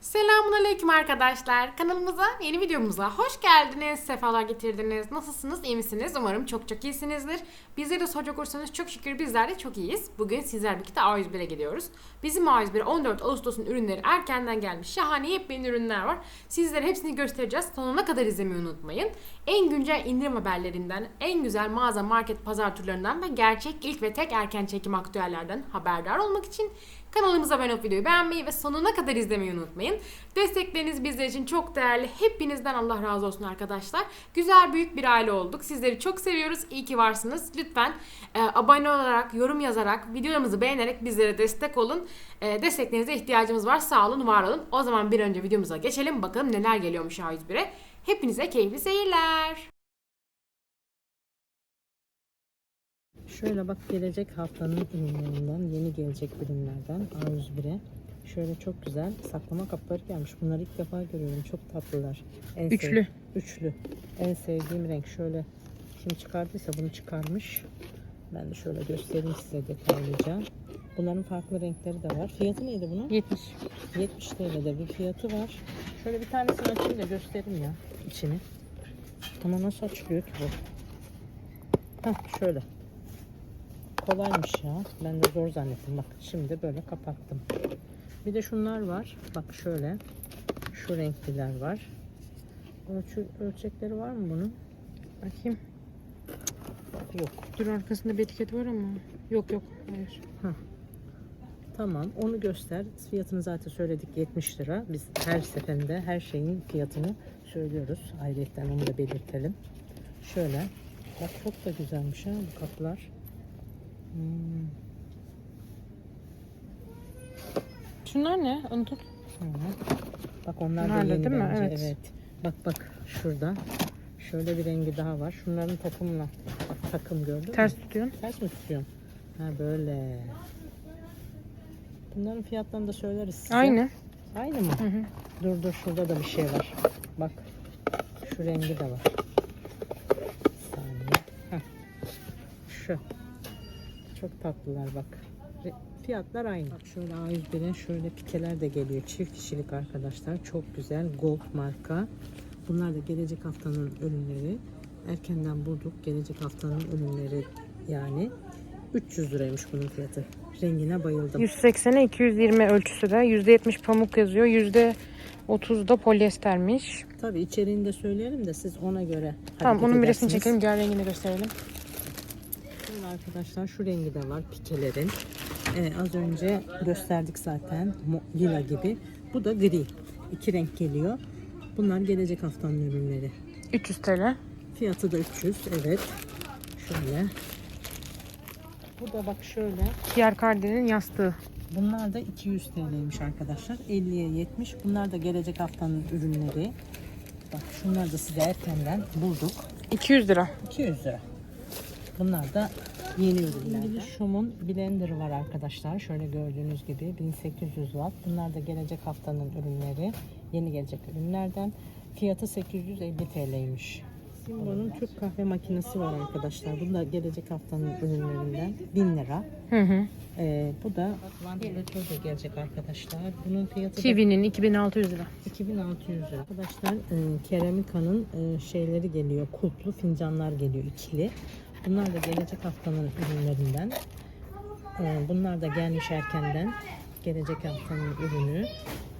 Selamun Aleyküm arkadaşlar. Kanalımıza, yeni videomuza hoş geldiniz. Sefalar getirdiniz. Nasılsınız? iyi misiniz? Umarım çok çok iyisinizdir. Bizleri de soracak olursanız çok şükür bizler de çok iyiyiz. Bugün sizler birlikte A101'e gidiyoruz. Bizim A101 14 Ağustos'un ürünleri erkenden gelmiş. Şahane yepyeni ürünler var. Sizlere hepsini göstereceğiz. Sonuna kadar izlemeyi unutmayın. En güncel indirim haberlerinden, en güzel mağaza, market, pazar turlarından ve gerçek ilk ve tek erken çekim aktüellerden haberdar olmak için Kanalımıza abone olup videoyu beğenmeyi ve sonuna kadar izlemeyi unutmayın. Destekleriniz bizler için çok değerli. Hepinizden Allah razı olsun arkadaşlar. Güzel büyük bir aile olduk. Sizleri çok seviyoruz. İyi ki varsınız. Lütfen e, abone olarak, yorum yazarak, videolarımızı beğenerek bizlere destek olun. E, desteklerinize ihtiyacımız var. Sağ olun, var olun. O zaman bir önce videomuza geçelim. Bakalım neler geliyormuş A101'e. Hepinize keyifli seyirler. Şöyle bak gelecek haftanın ürünlerinden, yeni gelecek ürünlerden A101'e. Şöyle çok güzel saklama kapları gelmiş. Bunları ilk defa görüyorum. Çok tatlılar. En Üçlü. Üçlü. En sevdiğim renk şöyle. Kim çıkardıysa bunu çıkarmış. Ben de şöyle göstereyim size detaylıca. Bunların farklı renkleri de var. Fiyatı neydi bunun? 70. 70 TL'de bir fiyatı var. Şöyle bir tanesini açayım da göstereyim ya içini. Ama nasıl açılıyor ki bu? Heh, şöyle. Kolaymış ya. Ben de zor zannettim. Bak şimdi böyle kapattım. Bir de şunlar var. Bak şöyle. Şu renkliler var. Ölçü, ölçekleri var mı bunun? Bakayım. Yok. Dur arkasında bir etiket var ama. Yok yok. Hayır. Tamam onu göster. Fiyatını zaten söyledik 70 lira. Biz her seferinde her şeyin fiyatını söylüyoruz. Ayrıca onu da belirtelim. Şöyle. Bak çok da güzelmiş ha bu kaplar. Hmm, Şunlar ne? Hı. Bak onlar Bunlar da yeni değil mi? bence. Evet. Bak bak şurada. Şöyle bir rengi daha var. Şunların takımla. Bak takım gördün mü? Ters tutuyorsun. Ters mi tutuyorsun? Ha böyle. Bunların fiyatlarını da söyleriz size. Aynı. Aynı mı? Hı hı. Dur dur şurada da bir şey var. Bak. Şu rengi de var. Bir saniye. Heh. Şu. Çok tatlılar bak. Fiyatlar aynı. Bak şöyle A101'e şöyle pikeler de geliyor. Çift kişilik arkadaşlar. Çok güzel. Gold marka. Bunlar da gelecek haftanın ürünleri. Erkenden bulduk. Gelecek haftanın ürünleri yani. 300 liraymış bunun fiyatı. Rengine bayıldım. 180'e 220 ölçüsü de. %70 pamuk yazıyor. %30 da polyestermiş. Tabii içeriğini de söyleyelim de siz ona göre Tamam onun bir resmini çekelim. Diğer rengini gösterelim. Arkadaşlar şu rengi de var pikelerin. Ee, az önce gösterdik zaten lila gibi. Bu da gri. İki renk geliyor. Bunlar gelecek haftanın ürünleri. 300 TL. Fiyatı da 300 evet. Şöyle. Bu da bak şöyle. Pierre Cardin'in yastığı. Bunlar da 200 TL'ymiş arkadaşlar. 50'ye 70. Bunlar da gelecek haftanın ürünleri. Bak şunlar da size erkenden bulduk. 200 lira. 200 lira. Bunlar da yeni ürünler. Şum'un blenderı var arkadaşlar. Şöyle gördüğünüz gibi 1800 watt. Bunlar da gelecek haftanın ürünleri. Yeni gelecek ürünlerden. Fiyatı 850 TL'ymiş. Simbo'nun Türk kahve makinesi var arkadaşlar. Bu da gelecek haftanın ürünlerinden 1000 lira. Hı hı. Ee, bu da vantilatör de gelecek arkadaşlar. Bunun fiyatı da Kiwi'nin 2600 lira. 2600 lira. Arkadaşlar e, Keramika'nın e, şeyleri geliyor. Kulplu fincanlar geliyor ikili. Bunlar da gelecek haftanın ürünlerinden. E, bunlar da gelmiş erkenden. Gelecek haftanın ürünü.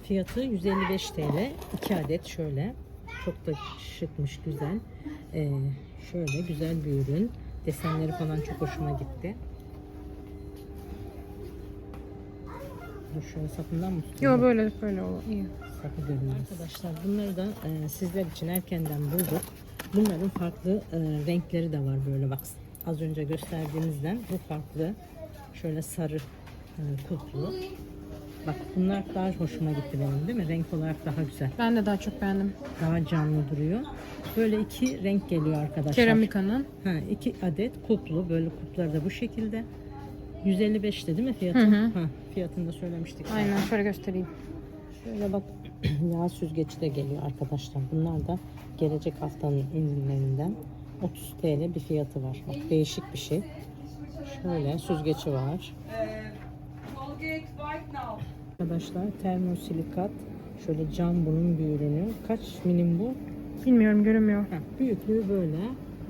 Fiyatı 155 TL. 2 adet şöyle. Çok da şıkmış, güzel. E, şöyle güzel bir ürün. Desenleri falan çok hoşuma gitti. Dur şöyle sapından mı tutayım? Yok böyle böyle o iyi. Sapı görünüyor. Arkadaşlar bunları da e, sizler için erkenden bulduk. Bunların farklı e, renkleri de var böyle bak. Az önce gösterdiğimizden bu farklı. Şöyle sarı e, kutlu. Bak bunlar daha hoşuma gitti benim değil mi? Renk olarak daha güzel. Ben de daha çok beğendim. Daha canlı duruyor. Böyle iki renk geliyor arkadaşlar. Keramika'nın. Ha, iki adet kuplu. Böyle kupları da bu şekilde. 155'ti değil mi fiyatı? Hı hı. Ha, fiyatını da söylemiştik. Aynen şöyle göstereyim. Şöyle bak yağ süzgeci de geliyor arkadaşlar. Bunlar da gelecek haftanın ürünlerinden 30 TL bir fiyatı var. Bak değişik bir şey. Şöyle süzgeci var. Arkadaşlar termosilikat Şöyle cam bunun bir ürünü. Kaç milim bu? Bilmiyorum görünmüyor. Heh, büyüklüğü böyle.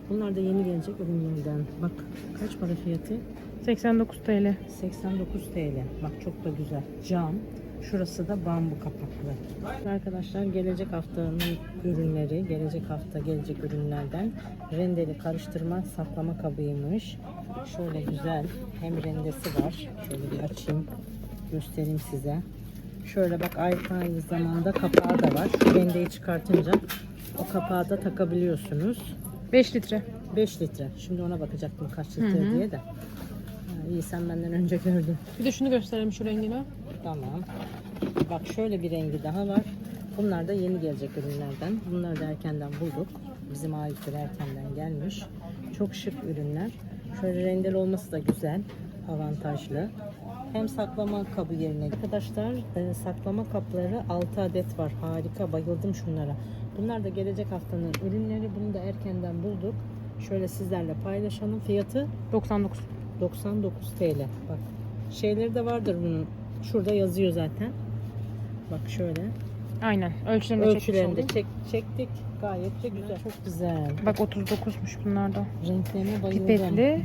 Bunlar da yeni gelecek ürünlerden. Bak kaç para fiyatı? 89 TL. 89 TL. Bak çok da güzel. Cam. Şurası da bambu kapaklı. Arkadaşlar gelecek haftanın ürünleri, gelecek hafta gelecek ürünlerden rendeli karıştırma saklama kabıymış. Şöyle güzel hem rendesi var. Şöyle bir açayım göstereyim size. Şöyle bak aynı, zamanda kapağı da var. Şu rendeyi çıkartınca o kapağı da takabiliyorsunuz. 5 litre. 5 litre. Şimdi ona bakacaktım kaç litre diye de. İyi sen benden önce gördün. Bir de şunu gösterelim şu rengini. Tamam. Bak şöyle bir rengi daha var. Bunlar da yeni gelecek ürünlerden. Bunları da erkenden bulduk. Bizim aittir erkenden gelmiş. Çok şık ürünler. Şöyle rendeli olması da güzel. Avantajlı. Hem saklama kabı yerine. Arkadaşlar e, saklama kapları 6 adet var. Harika. Bayıldım şunlara. Bunlar da gelecek haftanın ürünleri. Bunu da erkenden bulduk. Şöyle sizlerle paylaşalım. Fiyatı 99. 99 TL. Bak şeyleri de vardır bunun. Şurada yazıyor zaten. Bak şöyle. Aynen. Ölçülerini Ölçülerini de çek, çektik. Gayet de güzel. Çok güzel. Bak 39'muş bunlar da. Renklerine bayıldım. Pipetli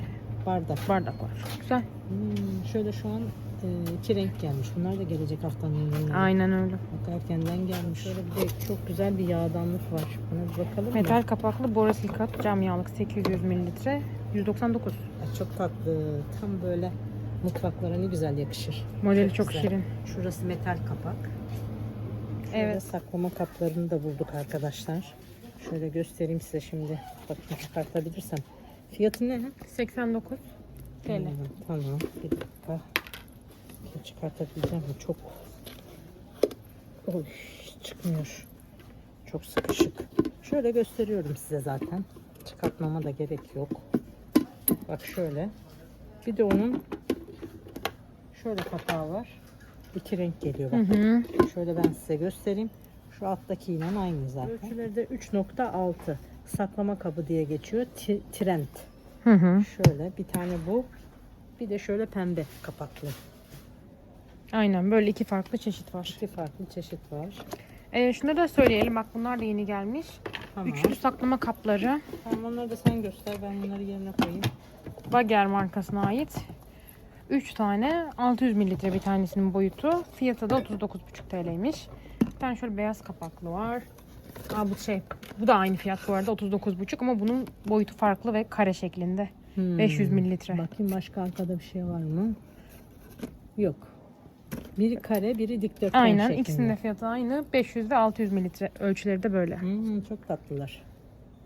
Bardak. bardak var. Çok güzel. Hmm, şöyle şu an e, iki renk gelmiş. Bunlar da gelecek haftanın ürünleri. Aynen öyle. Bak erkenden gelmiş. Şöyle bir de çok güzel bir yağdanlık var. Buna bir bakalım mı? Metal kapaklı borosilikat cam yağlık 800 mililitre 199. Ay, Çok tatlı. Tam böyle mutfaklara ne güzel yakışır. Modeli çok, güzel. şirin. Şurası metal kapak. Şöyle Evet. saklama kaplarını da bulduk arkadaşlar. Şöyle göstereyim size şimdi. Bakın çıkartabilirsem. Fiyatı ne? 89 TL. Hmm, tamam. Bir dakika. Bir çıkartabileceğim mi? Çok Oy, çıkmıyor. Çok sıkışık. Şöyle gösteriyorum size zaten. Çıkartmama da gerek yok. Bak şöyle. Bir de onun şöyle kapağı var. İki renk geliyor bak. Hı hı. Şöyle ben size göstereyim. Şu alttakiyle aynı zaten. Ölçüleri de 3.6. Saklama kabı diye geçiyor. Ti- Trend. Hı hı. Şöyle bir tane bu. Bir de şöyle pembe kapaklı. Aynen böyle iki farklı çeşit var. İki farklı çeşit var. Ee, şunları da söyleyelim. Bak bunlar da yeni gelmiş. Tamam. Üçlü saklama kapları. Tamam onları da sen göster. Ben bunları yerine koyayım. Bagger markasına ait. 3 tane 600 mililitre bir tanesinin boyutu. Fiyatı da 39,5 TL'ymiş. Bir tane şöyle beyaz kapaklı var. Aa bu şey. Bu da aynı fiyat bu arada 39,5 ama bunun boyutu farklı ve kare şeklinde. Hmm. 500 mililitre. Bakayım başka arkada bir şey var mı? Yok. Biri kare, biri dikdörtgen Aynen şeklinde. ikisinin de fiyatı aynı. 500 ve 600 mililitre ölçüleri de böyle. Hmm, çok tatlılar.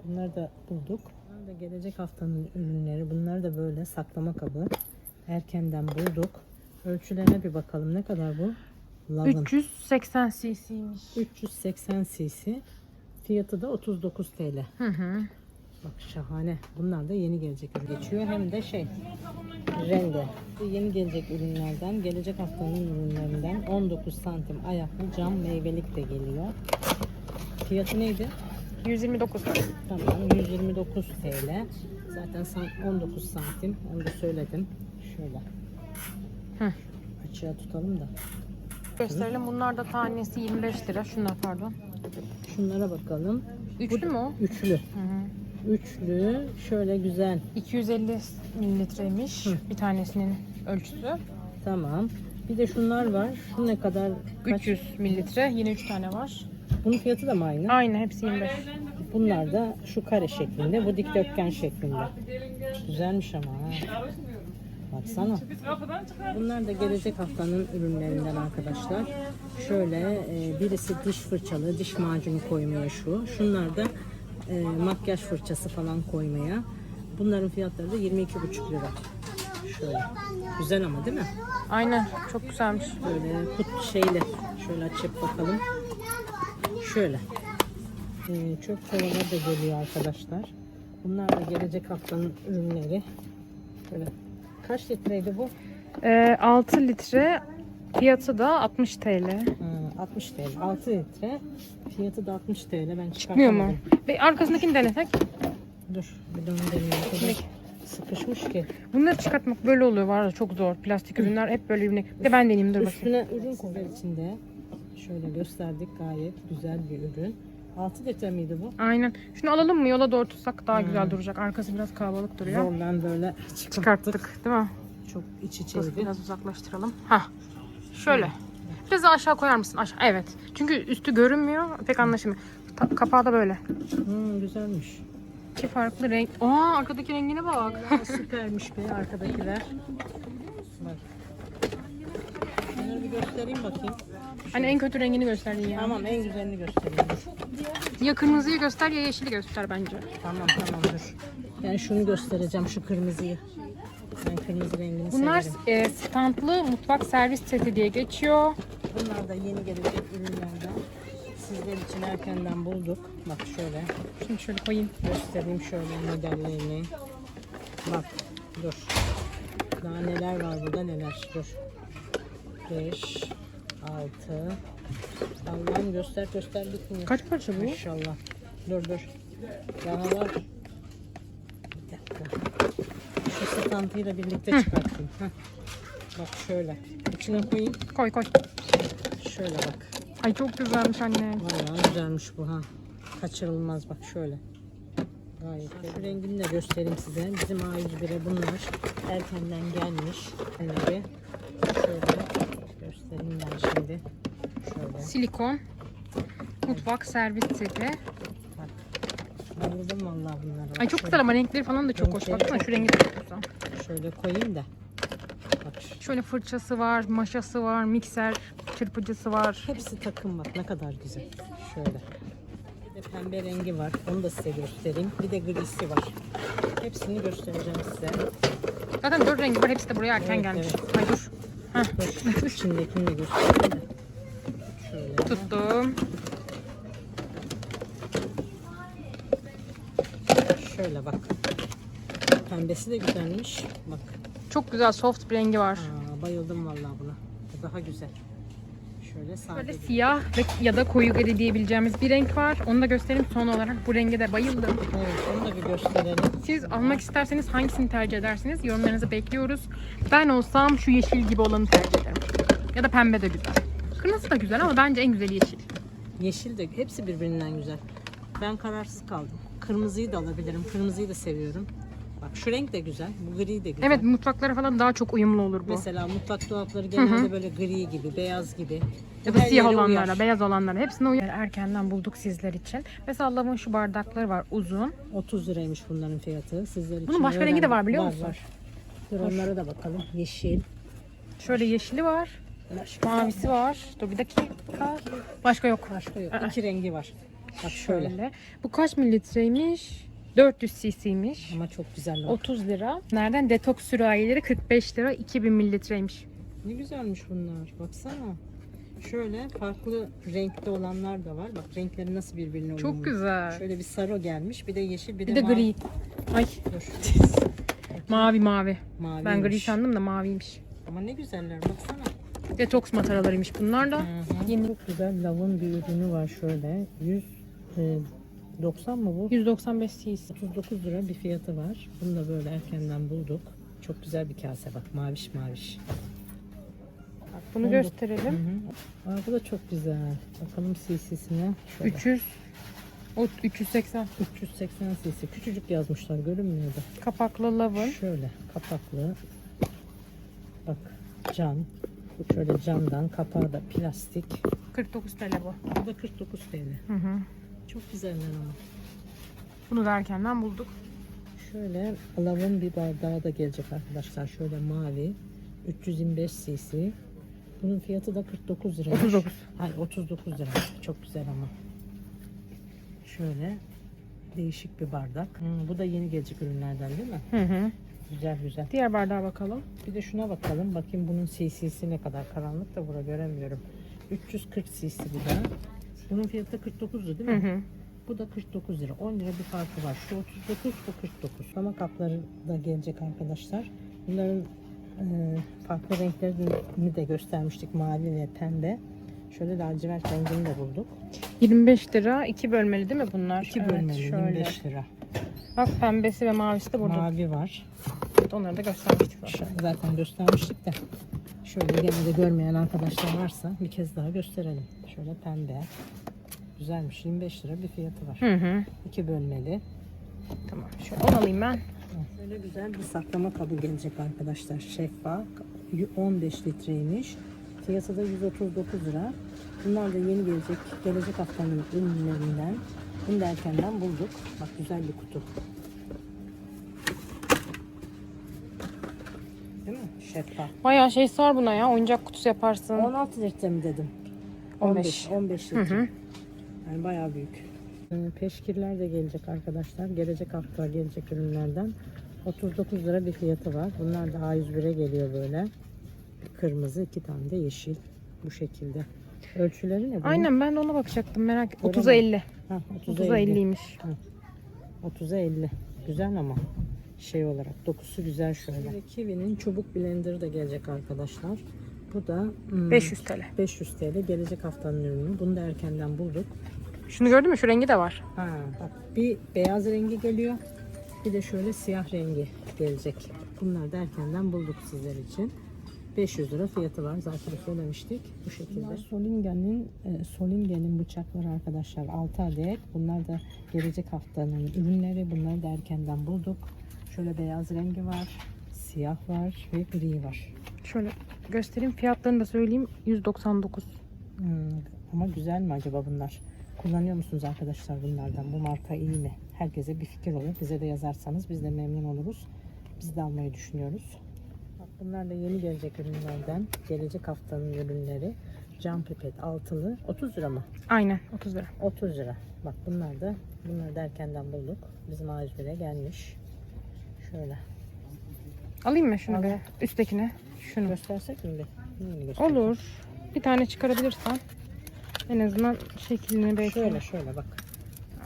Bunları da bulduk. Da gelecek haftanın ürünleri. Bunlar da böyle saklama kabı. Erkenden bulduk. Ölçülerine bir bakalım. Ne kadar bu? Lavın. 380 cc'ymiş. 380 cc. Fiyatı da 39 TL. Hı hı. Bak şahane. Bunlar da yeni gelecek ürün geçiyor. Hem de şey rende. Bu Yeni gelecek ürünlerden, gelecek haftanın ürünlerinden 19 santim ayaklı cam meyvelik de geliyor. Fiyatı neydi? 129. Tamam 129 TL. Zaten san- 19 santim. Onu da söyledim. Şöyle. Hı. Açığa tutalım da. Gösterelim. Bunlar da tanesi 25 lira. Şunlar pardon. Şunlara bakalım. Üçlü mü o? Üçlü. Hı hı. Üçlü. Şöyle güzel. 250 mililitreymiş Hı. bir tanesinin ölçüsü. Tamam. Bir de şunlar var. Şu ne kadar? Kaç? 300 mililitre. Yine 3 tane var. Bunun fiyatı da mı aynı? Aynı hepsi 25. Bunlar da şu kare şeklinde, bu dikdörtgen şeklinde. Güzelmiş ama ha. Baksana. Bunlar da gelecek haftanın ürünlerinden arkadaşlar. Şöyle e, birisi diş fırçalı, diş macunu koymaya şu. Şunlar da e, makyaj fırçası falan koymaya. Bunların fiyatları da 22,5 lira. Şöyle. Güzel ama değil mi? Aynen çok güzelmiş. Böyle kut şeyle şöyle açıp bakalım. Şöyle. Ee, çöp kovalar da geliyor arkadaşlar. Bunlar da gelecek haftanın ürünleri. Böyle. Kaç litreydi bu? Ee, 6 litre fiyatı da 60 TL. Ha, 60 TL. 6 litre. Fiyatı da 60 TL. Ben Çıkmıyor mu? Ve arkasındakini denesek. Dur. Bir de onu deneyeyim. Sıkışmış ki. Bunları çıkartmak böyle oluyor var ya çok zor. Plastik ürünler hep böyle. Bir de ben deneyeyim dur bakayım. Üstüne ürün koyar içinde. Şöyle gösterdik gayet güzel bir ürün. 6 litre miydi bu? Aynen. Şunu alalım mı? Yola doğru tutsak daha güzel duracak. Arkası biraz kalabalık duruyor. Zorlan böyle çıkarttık. Çıkarttık değil mi? Çok iç Dur, içeydi. biraz uzaklaştıralım. Ha. Şöyle. Biraz daha aşağı koyar mısın? Aşağı. Evet. Çünkü üstü görünmüyor. Pek anlaşılmıyor. Ta- kapağı da böyle. Hmm, güzelmiş. İki farklı renk. Aa arkadaki rengine bak. Aa, süpermiş be arkadakiler. Bak. Şunları bir göstereyim bakayım. Hani en kötü rengini gösterdin ya. Tamam en güzelini göstereyim. Ya kırmızıyı göster ya yeşili göster bence. Tamam tamam dur. Ben şunu göstereceğim şu kırmızıyı. Ben kırmızı rengini Bunlar severim. e, standlı mutfak servis seti diye geçiyor. Bunlar da yeni gelecek ürünlerden. Sizler için erkenden bulduk. Bak şöyle Şimdi şöyle koyayım. göstereyim şöyle modellerini. Bak dur. Daha neler var burada neler. Dur. 5 6 Allah'ım göster göster bitmiyor. Kaç parça bu? Maşallah. Dur dur. Daha var. Bir dakika. Şu stantıyla birlikte çıkartayım. Heh. Bak şöyle. İçine koyayım. Koy koy. Şöyle bak. Ay çok güzelmiş anne. Vallahi güzelmiş bu ha. Kaçırılmaz bak şöyle. Gayet. Şu rengini de göstereyim size. Bizim A101'e bunlar erkenden gelmiş. Bunları şöyle göstereyim ben şimdi. Şöyle. Silikon. Mutfak servis seti. Bak. Bayıldım vallahi bunlara. Ay çok güzel ama renkleri falan da çok hoş. Renkleri Baksana çok şu rengi de çok güzel. Şöyle koyayım da. Bak şu- Şöyle fırçası var, maşası var, mikser, çırpıcısı var. hepsi takım bak ne kadar güzel. Şöyle. Bir de pembe rengi var. Onu da size göstereyim. Bir de grisi var. Hepsini göstereceğim size. Zaten dört rengi var. Hepsi de buraya erken Evet, gelmiş. Ay dur. İçindekini de göstereyim de. Şöyle. Tuttum. Şöyle bak. Pembesi de güzelmiş. Bak. Çok güzel soft bir rengi var. Aa, bayıldım vallahi buna. Bu daha güzel. Şöyle sade. Böyle siyah ve ya da koyu gri diyebileceğimiz bir renk var. Onu da göstereyim son olarak. Bu renge de bayıldım. Evet, onu da bir gösterelim. Siz almak isterseniz hangisini tercih edersiniz? Yorumlarınızı bekliyoruz. Ben olsam şu yeşil gibi olanı tercih ederim. Ya da pembe de güzel. Kırmızı da güzel ama bence en güzeli yeşil. Yeşil de hepsi birbirinden güzel. Ben kararsız kaldım. Kırmızıyı da alabilirim. Kırmızıyı da seviyorum. Bak şu renk de güzel. Bu gri de güzel. Evet mutfaklara falan daha çok uyumlu olur bu. Mesela mutfak dolapları genelde böyle gri gibi, beyaz gibi. Ya da her siyah olanlara, uyar. beyaz olanlara hepsine uyar. Erkenden bulduk sizler için. Mesela lavın şu bardakları var uzun. 30 liraymış bunların fiyatı. Sizler için Bunun başka rengi de var biliyor Var, musun? Var. Dur onlara da bakalım. Yeşil. Şöyle yeşili var. Mavisi var. Dur bir dakika. Başka yok. Başka yok. Aa. İki rengi var. Bak şöyle. Şöyle. Bu kaç mililitreymiş? 400 cc'ymiş. Ama çok güzel. 30 lira. Nereden? Detoks sürahileri 45 lira. 2000 mililitreymiş. Ne güzelmiş bunlar. Baksana. Şöyle farklı renkte olanlar da var. Bak renkleri nasıl birbirine uyumlu. Çok güzel. Şöyle bir sarı gelmiş. Bir de yeşil. Bir, Bir de mavi. gri. Ay Dur. mavi mavi. Mavi. Ben gri sandım da maviymiş. Ama ne güzeller. Baksana. Detoks mataralarıymış bunlar da. Hı hı. Yeni Çok güzel lavın bir ürünü var şöyle. 100 e, 90 mı bu? 195 cc. 39 lira bir fiyatı var. Bunu da böyle erkenden bulduk. Çok güzel bir kase bak. Maviş maviş. Bak bunu Hı gösterelim. hı. Aa, bu da çok güzel. Bakalım cc'sine. Şöyle. 300 o 380 380 cc. Küçücük yazmışlar. Görünmüyordu. kapaklı lavın. Şöyle kapaklı. Bak cam. Bu şöyle camdan. Kapağı da plastik. 49 TL bu. Bu da 49 TL. Hı hı. Çok güzeller ama. Bunu da erkenden bulduk. Şöyle lavın bir bardağı da gelecek arkadaşlar. Şöyle mavi. 325 cc. Bunun fiyatı da 49 lira. 39. Hayır 39 lira. Çok güzel ama. Şöyle değişik bir bardak. Hmm, bu da yeni gelecek ürünlerden değil mi? Hı hı. Güzel güzel. Diğer bardağa bakalım. Bir de şuna bakalım. Bakayım bunun cc'si ne kadar. Karanlık da burada göremiyorum. 340 cc bu da. Bunun fiyatı da 49 lira değil Hı mi? hı. Bu da 49 lira. 10 lira bir farkı var. Şu 39, bu 49. Mama kapları da gelecek arkadaşlar. Bunların e, farklı renklerini de göstermiştik. Mavi ve pembe. Şöyle lacivert rengini de bulduk. 25 lira. 2 bölmeli değil mi bunlar? 2 Evet, bölmeli şöyle. 25 lira. Bak pembesi ve mavisi de burada. Mavi var. Onları da göstermiştik Zaten göstermiştik de. Şöyle genelde görmeyen arkadaşlar varsa bir kez daha gösterelim. Şöyle pembe. Güzelmiş. 25 lira bir fiyatı var. Hı hı. İki bölmeli. Tamam. Şöyle onu alayım ben. Böyle güzel bir saklama kabı gelecek arkadaşlar. Şeffaf. 15 litreymiş. Fiyatı da 139 lira. Bunlar da yeni gelecek, gelecek haftanın ürünlerinden. Bunu da erkenden bulduk. Bak güzel bir kutu. Değil mi? Şeffaf. Bayağı şey sar buna ya. Oyuncak kutusu yaparsın. 16 litre mi dedim? 15. 15, 15 Hı litre. hı. Yani bayağı büyük. Ee, Peşkirler de gelecek arkadaşlar. Gelecek hafta gelecek ürünlerden. 39 lira bir fiyatı var. Bunlar da A101'e geliyor böyle. Kırmızı, iki tane de yeşil. Bu şekilde. Ölçüleri ne bunun? Aynen ben de ona bakacaktım merak ettim. Öyle 30'a mi? 50. Ha, 30'a 30'a 50. 50'ymiş. 30'a 50. Güzel ama şey olarak dokusu güzel şöyle. Kiwi'nin çubuk blenderı da gelecek arkadaşlar. Bu da hmm, 500 TL. 500 TL gelecek haftanın ürünü. Bunu da erkenden bulduk. Şunu gördün mü? Şu rengi de var. Ha, bak bir beyaz rengi geliyor. Bir de şöyle siyah rengi gelecek. Bunları da erkenden bulduk sizler için. 500 lira fiyatı var. Zaten söylemiştik. Bu şekilde. Solingen'in e, Solingen'in bıçakları arkadaşlar 6 adet. Bunlar da gelecek haftanın ürünleri. Bunları da erkenden bulduk. Şöyle beyaz rengi var. Siyah var ve gri var. Şöyle göstereyim. Fiyatlarını da söyleyeyim. 199. Hmm, ama güzel mi acaba bunlar? Kullanıyor musunuz arkadaşlar bunlardan? Bu marka iyi mi? Herkese bir fikir olur. Bize de yazarsanız biz de memnun oluruz. Biz de almayı düşünüyoruz. Bak bunlar da yeni gelecek ürünlerden. Gelecek haftanın ürünleri. Cam pipet altılı. 30 lira mı? Aynen 30 lira. 30 lira. Bak bunlar da bunları da erkenden bulduk. Bizim A101'e gelmiş. Şöyle. Alayım mı şunu Al. bir? Üsttekine. Şunu. Göstersek mi göstereyim? Olur. Bir tane çıkarabilirsen. En azından şeklini belki. Şöyle şöyle bak.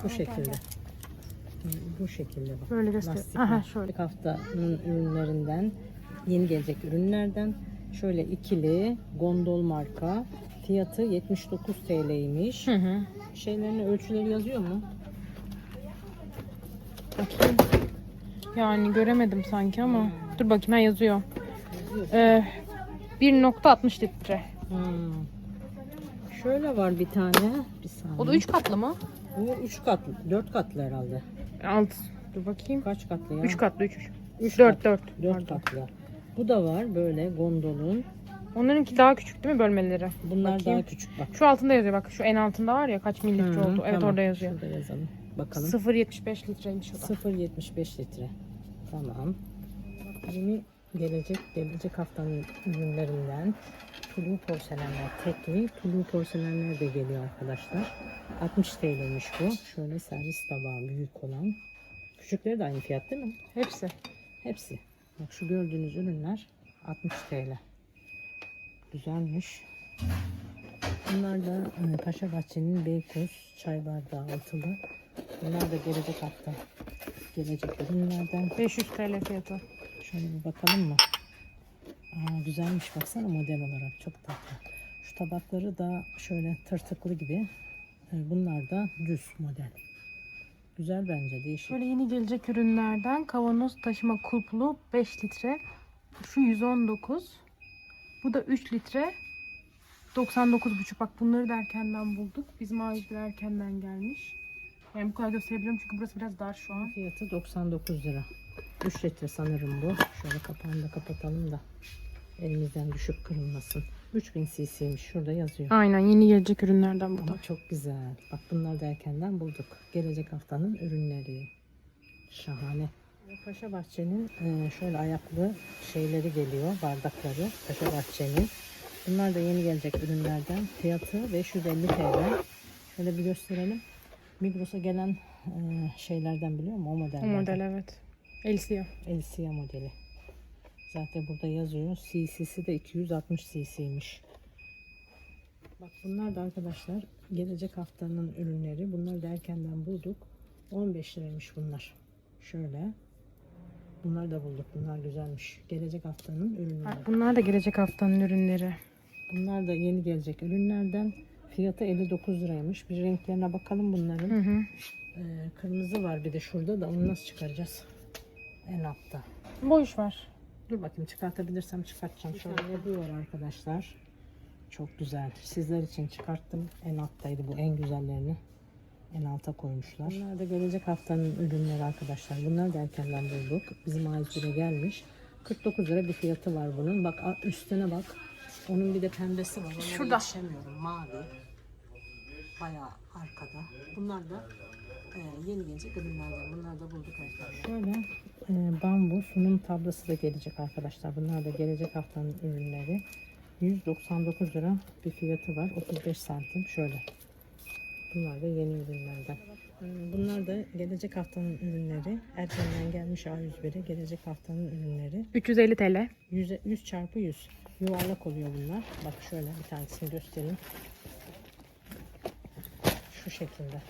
Bu şekilde. Bu şekilde bak. Böyle göster. Lastik Aha şöyle. Haftanın ürünlerinden yeni gelecek ürünlerden şöyle ikili gondol marka fiyatı 79 TL'ymiş. Hı hı. Şeylerin ölçüleri yazıyor mu? Bakayım. Yani göremedim sanki ama. Dur bakayım ha yazıyor. Ee, 1.60 litre. Hmm. Şöyle var bir tane. Bir saniye. O da 3 katlı mı? Bu 3 katlı, 4 katlı herhalde. Alt. Dur bakayım. Kaç katlı ya? 3 katlı 3. 3 4 4. 4 katlı. Bu da var böyle gondolun. Onlarınki daha küçük değil mi bölmeleri? Bunlar Bakayım. daha küçük bak. Şu altında yazıyor bak. Şu en altında var ya kaç mililitre oldu. Evet tamam. orada yazıyor. Şurada yazalım. Bakalım. 0.75 litreymiş o da. 0.75 litre. Tamam. Yeni gelecek gelecek haftanın ürünlerinden tulu porselenler tekli tulu porselenler de geliyor arkadaşlar. 60 TL'ymiş bu. Şöyle servis tabağı büyük olan. Küçükleri de aynı fiyat değil mi? Hepsi. Hepsi. Bak şu gördüğünüz ürünler 60 TL. Güzelmiş. Bunlar da e, Paşa Bahçe'nin Beykoz çay bardağı altılı. Bunlar da gelecek hafta gelecek ürünlerden. 500 TL fiyatı. Şöyle bir bakalım mı? Aa, güzelmiş baksana model olarak çok tatlı. Şu tabakları da şöyle tırtıklı gibi. E, Bunlar da düz model. Güzel bence değişik. Şöyle yeni gelecek ürünlerden kavanoz taşıma kulplu 5 litre. Şu 119. Bu da 3 litre. 99,5 bak bunları da erkenden bulduk. Bizim A101 erkenden gelmiş. Yani bu kadar gösterebiliyorum çünkü burası biraz dar şu an. Fiyatı 99 lira. 3 litre sanırım bu. Şöyle kapağını da kapatalım da elimizden düşüp kırılmasın. 3000 cc'ymiş. Şurada yazıyor. Aynen yeni gelecek ürünlerden bu da. Çok güzel. Bak bunlar da erkenden bulduk. Gelecek haftanın ürünleri. Şahane. Paşa Bahçe'nin e, şöyle ayaklı şeyleri geliyor. Bardakları. Paşa Bahçe'nin. Bunlar da yeni gelecek ürünlerden. Fiyatı 550 TL. Şöyle bir gösterelim. Migros'a gelen e, şeylerden biliyor musun? O O modellerden. model evet. Elsia. Elsia modeli. Zaten burada yazıyor. CC'si de 260 cc'ymiş. Bak bunlar da arkadaşlar gelecek haftanın ürünleri. Bunları da erkenden bulduk. 15 liraymış bunlar. Şöyle. Bunlar da bulduk. Bunlar güzelmiş. Gelecek haftanın ürünleri. Bak bunlar da gelecek haftanın ürünleri. Bunlar da yeni gelecek ürünlerden. Fiyatı 59 liraymış. Bir renklerine bakalım bunların. Hı hı. Ee, kırmızı var bir de şurada da onu nasıl çıkaracağız? En altta. Boş var. Dur bakayım çıkartabilirsem çıkartacağım. Şöyle var arkadaşlar. Çok güzel. Sizler için çıkarttım. En alttaydı bu en güzellerini. En alta koymuşlar. Bunlar da gelecek haftanın ürünleri arkadaşlar. Bunlar da erkenden bulduk. Bizim A101'e gelmiş. 49 lira bir fiyatı var bunun. Bak üstüne bak. Onun bir de pembesi var. Ona Şurada. yetişemiyorum. Mavi. Bayağı arkada. Bunlar da e, yeni gelecek ürünlerden. Bunlar da bulduk arkadaşlar. Şöyle e, bambu sunum tablası da gelecek arkadaşlar. Bunlar da gelecek haftanın ürünleri. 199 lira bir fiyatı var. 35 santim. Şöyle. Bunlar da yeni ürünlerden. E, Bunlar da gelecek haftanın ürünleri. Erkenden gelmiş A101'e gelecek haftanın ürünleri. 350 TL. 100, 100 çarpı 100. Yuvarlak oluyor bunlar. Bak şöyle bir tanesini göstereyim. Şu şekilde.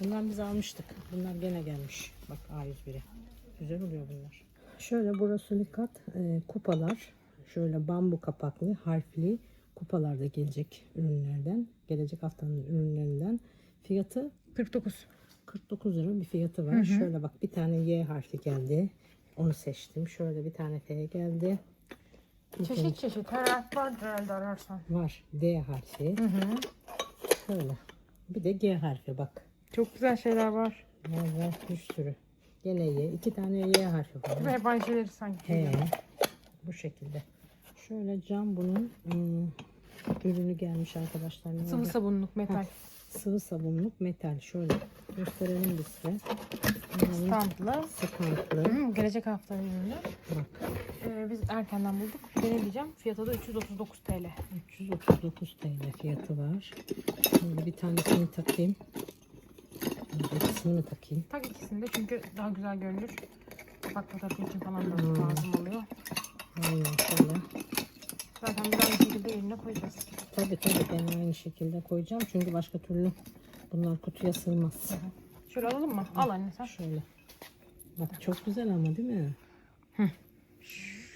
Bundan biz almıştık. Bunlar gene gelmiş. Bak A101'e. Güzel oluyor bunlar. Şöyle burası likat e, kupalar. Şöyle bambu kapaklı harfli kupalar da gelecek ürünlerden. Gelecek haftanın ürünlerinden. Fiyatı 49. 49 lira bir fiyatı var. Şöyle bak bir tane Y harfi geldi. Onu seçtim. Şöyle bir tane F geldi. Çeşit çeşit her harf var herhalde ararsan. Var. D harfi. Şöyle. Bir de G harfi bak. Çok güzel şeyler var. Var var bir sürü. Gene Y. iki tane Y harfi var. Ve şeyleri sanki. He. Bu şekilde. Şöyle cam bunun ım, ürünü gelmiş arkadaşlar. Sıvı sabunluk metal. Sıvı sabunluk metal. Şöyle gösterelim biz size. Stamplı. Sıkıntılı. Hı, gelecek hafta ürünü. Bak. Ee, biz erkenden bulduk. Deneyeceğim. Fiyatı da 339 TL. 339 TL fiyatı var. Şimdi bir tanesini takayım. İkisini mi takayım? Tak ikisini de çünkü daha güzel görünür. Bak fotoğrafı için falan da Hmm. lazım oluyor. Aynen şöyle. Zaten aynı şekilde yerine koyacağız. Tabii tabii ben aynı şekilde koyacağım. Çünkü başka türlü bunlar kutuya sığmaz. Şöyle alalım mı? Al anne sen. Şöyle. Bak çok güzel ama değil mi?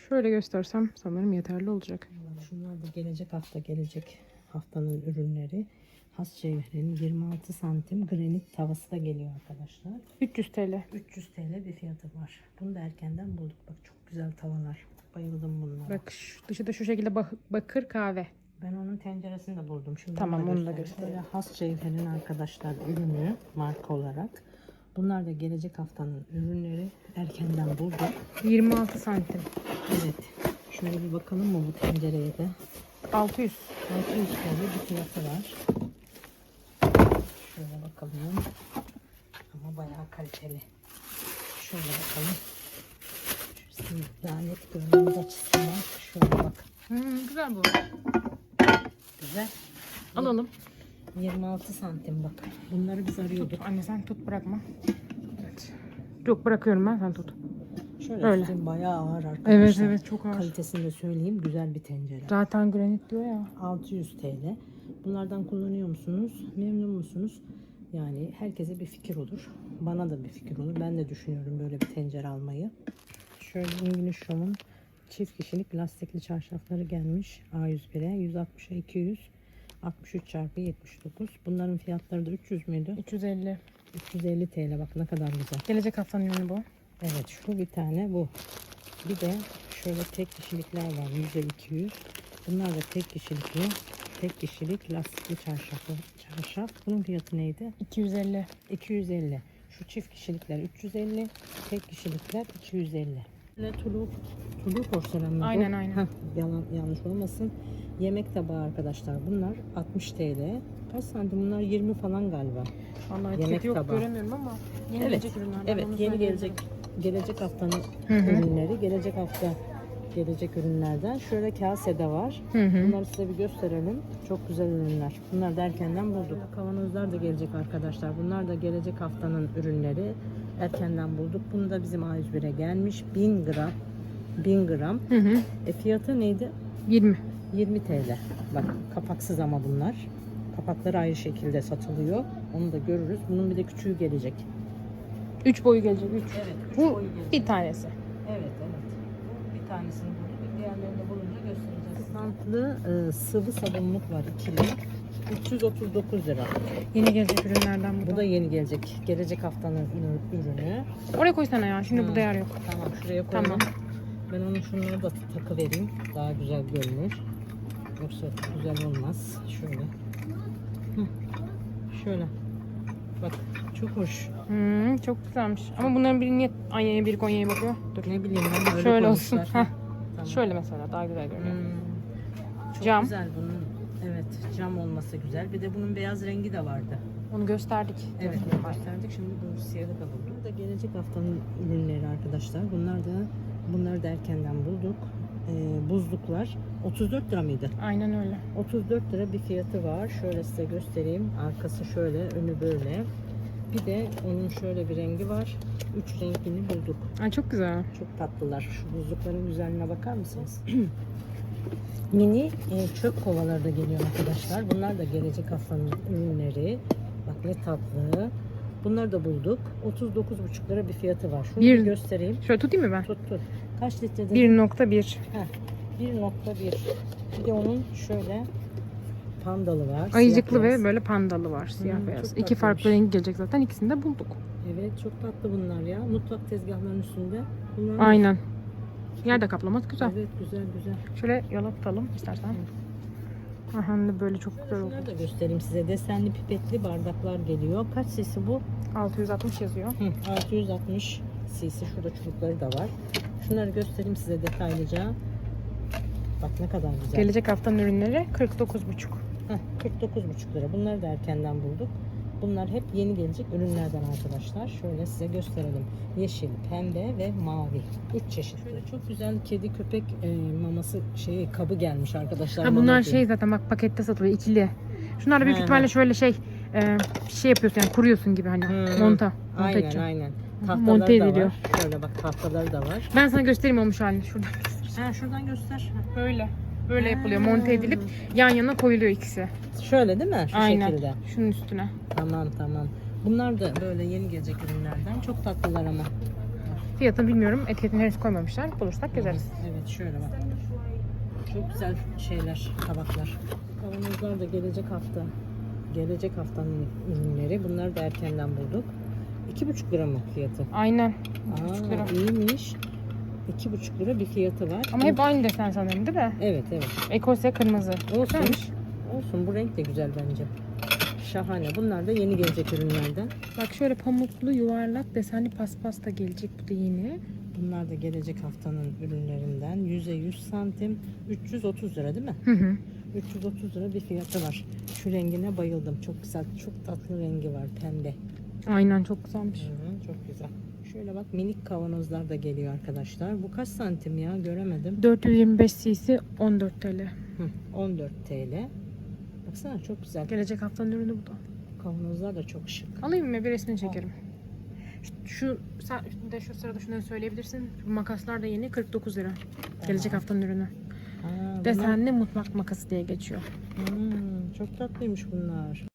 Şöyle göstersem sanırım yeterli olacak. Şunlar da gelecek hafta gelecek haftanın ürünleri. Has cevherin 26 santim granit tavası da geliyor arkadaşlar. 300 TL. 300 TL bir fiyatı var. Bunu da erkenden bulduk. Bak çok güzel tavalar. Bayıldım bunlara. Bak şu, dışı da şu şekilde bak- bakır kahve. Ben onun tenceresini de buldum. Şimdi Tamam, onu da. Böyle has cevherin arkadaşlar ürünü marka olarak. Bunlar da gelecek haftanın ürünleri. Erkenden buldum. 26 santim. Evet. Şöyle bir bakalım mı bu tencereye de. 600. 600 TL bir fiyatı var. Şöyle bakalım. Ama bayağı kaliteli. Şöyle bakalım. Şurasını daha net görmemiz açısından. Şöyle bak. Hmm, güzel bu. Güzel. Alalım. 26 santim bak. Bunları biz arıyorduk. Tut anne sen tut bırakma. Evet. Yok bırakıyorum ben sen tut. Şöyle Öyle. tutayım, bayağı ağır arkadaşlar. Evet evet çok ağır. Kalitesini de söyleyeyim. Güzel bir tencere. Zaten granit diyor ya. 600 TL. Bunlardan kullanıyor musunuz? Memnun musunuz? Yani herkese bir fikir olur. Bana da bir fikir olur. Ben de düşünüyorum böyle bir tencere almayı. Şöyle İngiliz Show'un çift kişilik lastikli çarşafları gelmiş. A101'e 160'a 200. 63 çarpı 79. Bunların fiyatları da 300 müydü? 350. 350 TL bak ne kadar güzel. Gelecek haftanın ürünü bu. Evet şu bir tane bu. Bir de şöyle tek kişilikler var. Yüzde 200. Bunlar da tek kişilikli. Tek kişilik lastikli çarşafı. Çarşaf. Bunun fiyatı neydi? 250. 250. Şu çift kişilikler 350. Tek kişilikler 250. Böyle tulu, tulu porselen mi bu? Aynen, aynen. Heh, yalan, yanlış olmasın. Yemek tabağı arkadaşlar. Bunlar 60 TL. Kaç santim? Bunlar 20 falan galiba. Vallahi Yemek yok tabağı. göremiyorum ama yeni Evet, gelecek ürünlerden. Evet, onu yeni gelecek gelecek haftanın Hı hı. ürünleri, gelecek hafta gelecek ürünlerden. Şöyle kase de var. Hı hı. Bunları size bir gösterelim. Çok güzel ürünler. Bunlar da erkenden bulduk. Kavanozlar da gelecek arkadaşlar. Bunlar da gelecek haftanın ürünleri. Erkenden bulduk. Bunu da bizim A101'e gelmiş. 1000 gram. 1000 gram. Hı hı. E fiyatı neydi? 20. 20 TL. Bak kapaksız ama bunlar. Kapakları ayrı şekilde satılıyor. Onu da görürüz. Bunun bir de küçüğü gelecek. 3 boyu gelecek 3. Evet. üç Bu boyu gelecek. bir tanesi. Evet evet. Bu bir tanesini bulduk. Diğerlerini de bulunca göstereceğiz. Santlı e, sıvı sabunluk var ikili. 339 lira. Yeni gelecek ürünlerden bu. Bu da yeni gelecek. Gelecek haftanın ürün- ürünü. Oraya koysana ya. Şimdi burada yer yok. Tamam şuraya koyalım. Tamam. Ben onu şunları da takı vereyim. Daha güzel görünür. Yoksa güzel olmaz. Şöyle. Hı. Şöyle. Bak çok hoş. Hmm, çok güzelmiş. Ama bunların biri niye Anya'ya biri Konya'ya bakıyor? Dur. Ne bileyim ben böyle Şöyle olsun. Heh. Tamam. Şöyle mesela daha güzel görünüyor. Hmm. Çok Cam. güzel bunun. Evet cam olması güzel. Bir de bunun beyaz rengi de vardı. Onu gösterdik. Evet gösterdik. Şimdi bu siyahı da bulduk. Bu da gelecek haftanın ürünleri arkadaşlar. Bunlar da bunları da erkenden bulduk. Ee, buzluklar 34 lira mıydı? Aynen öyle. 34 lira bir fiyatı var. Şöyle size göstereyim. Arkası şöyle, önü böyle. Bir de onun şöyle bir rengi var. Üç rengini bulduk. Ay çok güzel. Çok tatlılar. Şu buzlukların güzelliğine bakar mısınız? Mini e, çöp kovaları da geliyor arkadaşlar. Bunlar da gelecek haftanın ürünleri. Bak ne tatlı. Bunları da bulduk. 39,5 lira bir fiyatı var. Şunu Bir- bir göstereyim. Şöyle tutayım mı ben? Tut tut. Kaç litre dedin? 1.1. Heh, 1.1. Bir de onun şöyle pandalı var. Ayıcıklı beyaz. ve böyle pandalı var. Siyah Hmm, beyaz. İki farklı tatlıymış. renk gelecek zaten. İkisini de bulduk. Evet çok tatlı bunlar ya. Mutfak tezgahlarının üstünde. Bunlar Aynen. Yerde kaplaması güzel. Evet güzel güzel. Şöyle yola tutalım istersen. Aha, hem de böyle çok güzel oldu. Bunları da göstereyim size. Desenli pipetli bardaklar geliyor. Kaç cc bu? 660 yazıyor. Hı, 660 cc. Şurada çubukları da var. Şunları göstereyim size detaylıca. Bak ne kadar güzel. Gelecek haftanın ürünleri 49,5. Heh, 49,5 lira. Bunları da erkenden bulduk. Bunlar hep yeni gelecek ürünlerden arkadaşlar. Şöyle size gösterelim. Yeşil, pembe ve mavi. Üç çeşit. Şöyle çok güzel kedi köpek e, maması şeyi kabı gelmiş arkadaşlar. Ha, bunlar şey zaten bak pakette satılıyor ikili. Şunlar da büyük He, ihtimalle şöyle şey e, şey yapıyorsun yani kuruyorsun gibi hani Hı. monta. Monta Aynen için. aynen. Tahtaları monte da ediliyor. var. Şöyle bak tahtaları da var. Ben sana göstereyim olmuş halini şurada. Ha, şuradan göster. Böyle. Böyle yapılıyor. Monte edilip yan yana koyuluyor ikisi. Şöyle değil mi? Şu Aynen. şekilde. Şunun üstüne. Tamam tamam. Bunlar da böyle yeni gelecek ürünlerden. Çok tatlılar ama. Fiyatını bilmiyorum. Etiketini henüz koymamışlar. Bulursak gezeriz. Evet şöyle bak. Çok güzel şeyler, tabaklar. Kavanozlar da gelecek hafta. Gelecek haftanın ürünleri. Bunları da erkenden bulduk. 2,5 lira mı fiyatı? Aynen. Aa, 2,5 lira. iyiymiş. 2,5 lira bir fiyatı var. Ama hep aynı desen sanırım değil mi? Evet evet. Ekosya kırmızı. Olsun. Güzelmiş. Olsun bu renk de güzel bence. Şahane. Bunlar da yeni gelecek ürünlerden. Bak şöyle pamuklu yuvarlak desenli paspas da gelecek bu da yeni. Bunlar da gelecek haftanın ürünlerinden. 100'e 100 santim. 330 lira değil mi? Hı hı. 330 lira bir fiyatı var. Şu rengine bayıldım. Çok güzel. Çok tatlı rengi var. Pembe. Aynen çok güzelmiş. Hı, çok güzel. Şöyle bak minik kavanozlar da geliyor arkadaşlar. Bu kaç santim ya? Göremedim. 425 cc 14 TL. Hı, 14 TL. Baksana çok güzel. Gelecek haftanın ürünü bu da. Kavanozlar da çok şık. Alayım mı? Bir resmini çekerim. Şu, şu sen de şu sırada şunları söyleyebilirsin. Bu makaslar da yeni 49 lira. Gelecek Tamam. haftanın ürünü. Bunlar- Desenli mutfak makası diye geçiyor. Hmm, çok tatlıymış bunlar.